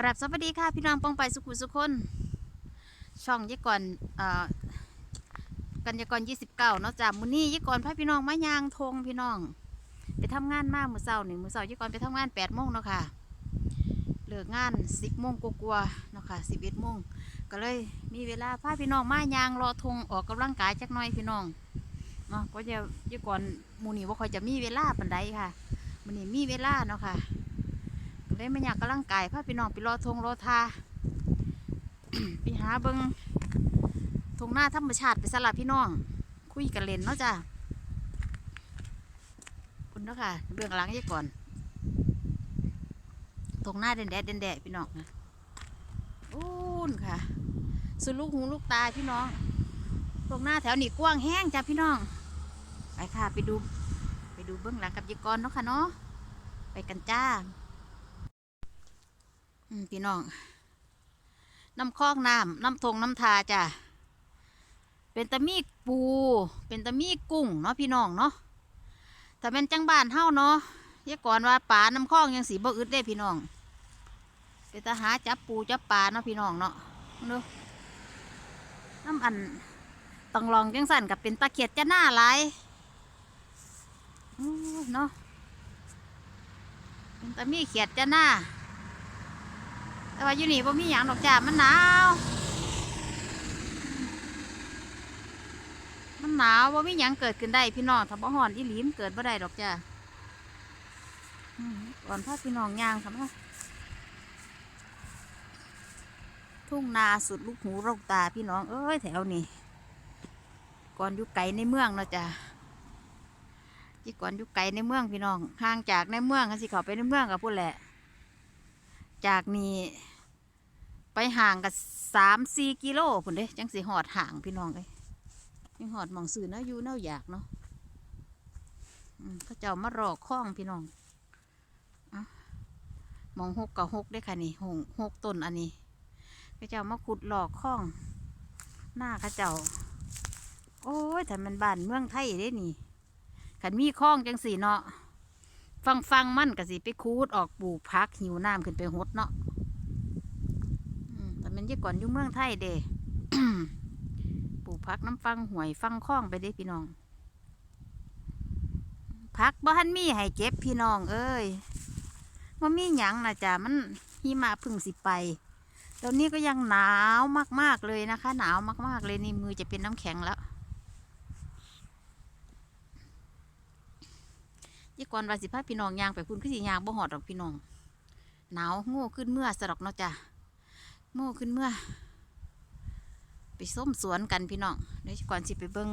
กราบสวัสดีค่ะพี่น้องป้องไปสุขุสุคน ช่องยี่ก่อนอ่อกันยากรยี่สิบเก้าเนาะจ้ามื้อนี้ยี่ก่อนพาพี่น้องมายางทงพี่น้อง ไปทำงานมามื้อเช้านี่มื้อเช้ายี่ก่อนไปทำงานแปดโมงเนาะค่ะเลิกงานสิบโมงกว่าๆเนาะค่ะสิบเอ็ดโมงก็เลยมีเวลาพาพี่น้องมายางรอทงออกกำลังกายจักหน่อยพี่น้องเนาะเพราะจะยี่ก่อนมูนี้ว่าคอยจะมีเวลาปานใดค่ะมื้อนี้มีเวลาเนาะค่ะ เลยไม่อยากกำลังกายพาพี่น้องไปรอทงรอทาไปหาเบิงทงหน้าธรรมชาติไปสลับพี่น้อง คุยกันเล่นเนาะจ้ะคุณเนาะค่ะเรื่องหลังยี่ก่อนทงหน้าเด่นแดดเด่นแดดพี่น้องนะอู้นค่ะ สุดลูกหูลูกตาพี่น้องทงหน้าแถวนี้กว้างแห้งจ้ะพี่น้อง ไปค่ะไปดู ไปดูเบื้องหลังกับยี่ก่อนเนาะค่ะเนาะไปกันจ้า พี่น้อง น้ำคลองน้ำน้ำทงน้ำทาจ้ะ เป็นตะมีปู เป็นตะมีกุ้งเนาะพี่น้องเนาะแต่เป็นจังบ้านเฮ้าเนาะยก่อนว่าปลาน้ำคลองยังสีบ่อึดได้พี่น้องเป็นตาหาจับปูจับปลาเนาะพี่น้องเนาะเนาะน้ำอันต้องลองจังสั่นกับเป็นตะเขียดจะหน้าหลายอู้เนาะเป็นตะมีเขียดจะหน้า ว่าอยู่นี่บ่มีหยังดอกจ้ามันหนาว มันหนาวบ่มีหยังเกิดขึ้นได้พี่น้องถ้าบ่ฮ้อนอีหลีมนเกิดบ่ได้ดอกจ้าก่อนพาพี่น้องย่างค่ะมาทุ่งนาสุดลูกหูลูกตาพี่น้องเอ้ยแถวนี้ก่อนอยู่ไกลในเมืองเนาะจ้าที่ก่อนอยู่ไกลในเมืองพี่น้องห่างจากในเมืองก็สิเขาไปในเมืองกับพูดแหละ จากนี่ ไปห่างกันสามสี่กิโลพุ่นเด้จังสิหอดห่างพี่น้องเลยยังหอดมองสื่อเนาะยูเน่าอยากเนาะเขาเจ้ามารอคล้องพี่น้องอมองหกกับหกได้ค่ะนี่หงหกต้นอันนี้เขาเจ้ามาขุดหลอกคล้อง หน้าเขาเจ้า โอ้ยแต่มันบ้านเมืองไทยเด้นี่ขันมีคล้องจังสี่เนาะฟังฟังมั่นก็สิไปคูดออกปลูกพักหิวน้ำขึ้นไปหดเนาะ ยี่ก่อนอยู่เมืองไทยเดปลูกพักน้ำฟังหวยฟังคล้องไปเด้พี่น้อง พักบ้านมีให้เก็บพี่น้องเอ้ยว่ามีหยังนะจ๊ะมันหิมะพึ่งสิไปตอนนี้ก็ยังหนาวมาก ๆ เลยนะคะ หนาวมาก ๆ เลยนี่มือจะเป็นน้ำแข็งแล้วยี่ก่อนว่าสิพาพี่น้องยางไปพุ่นคือสิยางบ่หอดดอกพี่น้องหนาวโง่ขึ้นเมื่อสะดอกเนาะจ้ะ โง่ขึ้นเมื่อ ไปส้มสวนกันพี่น้องเดี๋ยวก่อนสิไปเบิง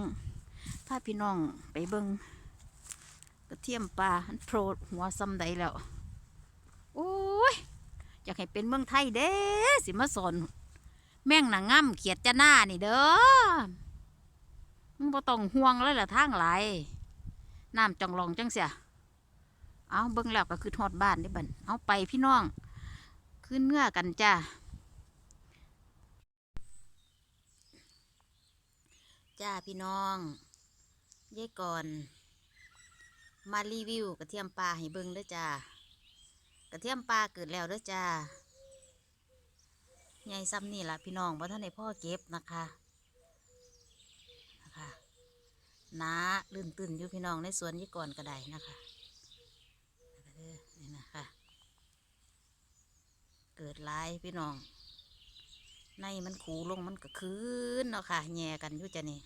พาพี่น้องไปเบิงกระเทียมปลาโปรดหัวซ้ำใดแล้วโอ้ยอยากให้เป็นเมืองไทยเด้สิมาสอนแม่งหนังง่ำเขียดจะหน้านี่เด้อมึงบ่ต้องห่วงเลยล่ะทางไหลน้ำจังลองจังเสียเอาเบิ่งแล้วก็คือทอดบ้านได้บันเอาไปพี่น้องขึ้นเงื่อกันจ้า จ้าพี่น้องเย่ก่อน มารีวิวกระเทียมปลาให้เบิ่งด้อจ้ากระเทียมปลาเกิดแล้วด้อจ้าใหญ่ซ้ำนี่ล่ะพี่น้องเพราะท่านในพ่อเก็บนะคะนะคะน้าลื่นตื่นอยู่พี่น้องในสวนยี่ก่อนก็ได้นะคะเด้นี่นะคะ เกิดหลายพี่น้อง ในมันขูลงมันก็คืนเนาะค่ะแย่กันอยู่จะนี่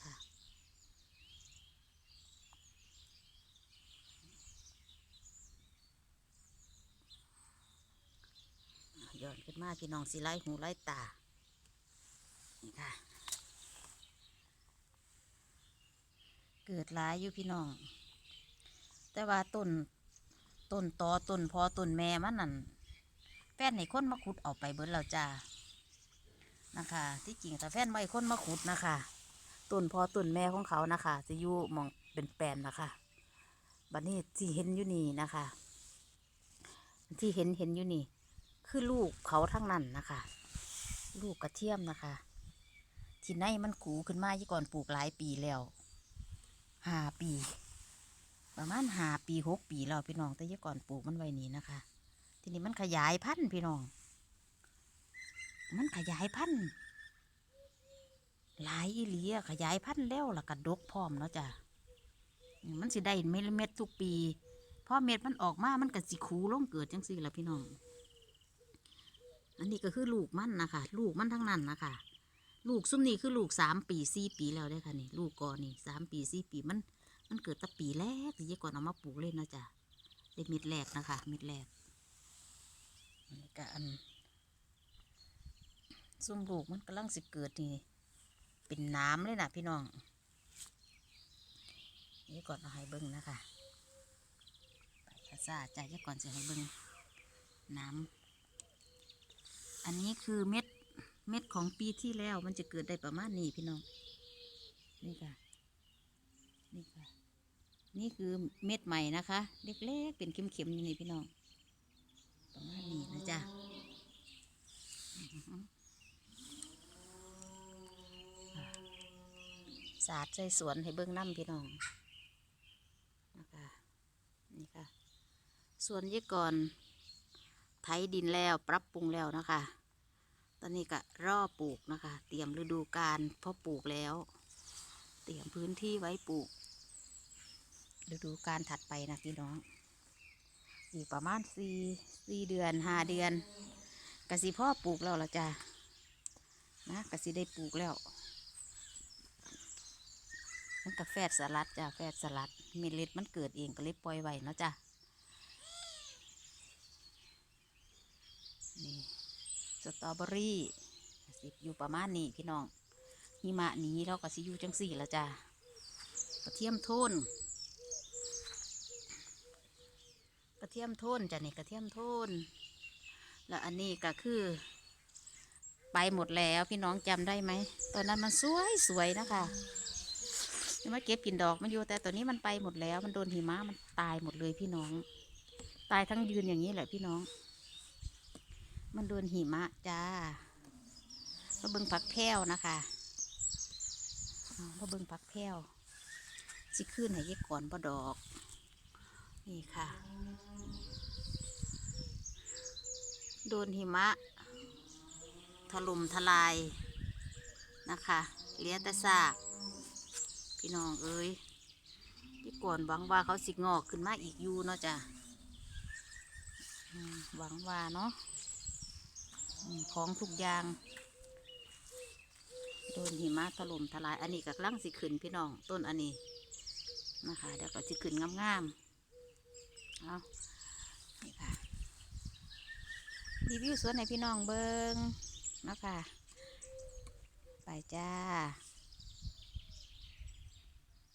ค่ะ ย้อนขึ้นมาพี่น้องสิไล่หูไล่ตา นี่ค่ะ เกิดหลายอยู่พี่น้อง แต่ว่าต้นต้นตอต้นพอต้นแม่มันนั่น แฟนให้คนมาขุดเอาไปเบิดแล้วจ้านะคะ ที่จริงแต่แฟนไม่คนมาขุดนะคะต้นพอต้นแม่ของเขานะคะจะอยู่มองเป็นแปลนนะคะบัดนี้ที่เห็นอยู่นี่นะคะ ที่เห็นเห็นอยู่นี่ คือลูกเขาทั้งนั้นนะคะ ลูกกระเทียมนะคะ ที่ในมันกูขึ้นมายี่ก่อนปลูกหลายปีแล้วห้าปี ประมาณห้าปีหกปีแล้วพี่น้องแต่ยก่อนปลูกมันไว้นี้นะคะ ทีนี้มันขยายพันธุ์พี่น้อง มันขยายพันธุ์หลายอีหลีขยายพันธุ์แล้วล่ะกระดกพร้อมแล้วจ้ะมันสิได้เม็ดเม็ดทุกปีพอเม็ดมันออกมา มันก็สิคูลงเกิดจังสี่ละพี่น้อง อันนี้ก็คือลูกมันนะคะ ลูกมันทั้งนั้นนะคะ ลูกซุ้มนี่คือลูกสามปีสี่ปีแล้วได้ค่ะนี่ ลูกก่อนนี่สามปีสี่ปีมัน มันเกิดตะปีแรกที่ยก่อนเอามาปลูกเลยนะจ๊ะได้เม็ดแรกนะคะ เม็ดแรก กอันซุ่มลูกมันกำลังสิเกิดนี่เป็นน้ำเลยนะพี่น้อง นี่ก่อนเอาให้เบิ้งนะคะไปกระซ่าใจยี่ก่อนจะให้เบิ้งน้ำอันนี้คือเม็ดเม็ดของปีที่แล้วมันจะเกิดได้ประมาณนี้พี่น้อง นี่ค่ะ นี่ค่ะ นี่คือเม็ดใหม่นะคะ เล็กๆเป็นเข็มๆนี่นี่พี่น้อง ประมาณนี้นะจ๊ะอื้อหืออ่าสาดใส่สวนให้เบิ้องน้ำพี่น้องนะคะนี่ค่ะสวนยี่ก่อนไถดินแล้วปรับปรุงแล้วนะคะ ตอนนี้ก็รอปลูกนะคะ เตรียมฤดูกาลพราะปลูกแล้ว เตรียมพื้นที่ไว้ปลูกฤดูการถัดไปนะพี่น้อง อีกประมาณสี่สี่เดือนห้าเดือนกสิพ่อปลูกแล้วละจ้ะนะกสิได้ปลูกแล้วมันกับแฟดสลัดจ้ะแฟดสลัดเมล็ดมันเกิดเองก็เลยปล่อยไว้เนาะจ้ะนี่สตรอเบอรี่สิอยู่ประมาณนี้พี่น้องหิมะนี้เราก็สิอยู่จังสี่แล้วจ้ะกระเทียมโทน ก ระเทียมโทนจ้ะนี่กระเทียมโทนแล้วอันนี้ก็คือ ไปหมดแล้วพี่น้องจำได้ไหมตอนนั้นมันสวยสวยนะคะยังมาเก็บกินดอกมันอยู่แต่ตัวนี้มันไปหมดแล้วมันโดนหิมะมันตายหมดเลยพี่น้อง ตายทั้งยืนอย่างนี้แหละพี่น้อง มันโดนหิมะจ้ามาเบิงผักแพรวนะคะอ๋อมาเบิงผักแพรวสิขึ้นให้เย็กก่อนบ่ดอก นี่ค่ะ โดนหิมะ ถล่มทลายนะคะเหลี้ยแต่ซากพี่น้องเอ้ยที่ก่อนหวังว่าเขาสิงอกขึ้นมาอีกอยู่เนาะจ้ะหวังว่าเนาะของทุกอย่าง โดนหิมะถล่มทลาย อันนี้กับลังสิขึ้นพี่น้องต้นอันนี้นะคะเดี๋ยวก็จะขึ้นงามๆ เอานี่ค่ะรีวิวสวนให้พี่น้องเบิงเนาะคะไปจ้า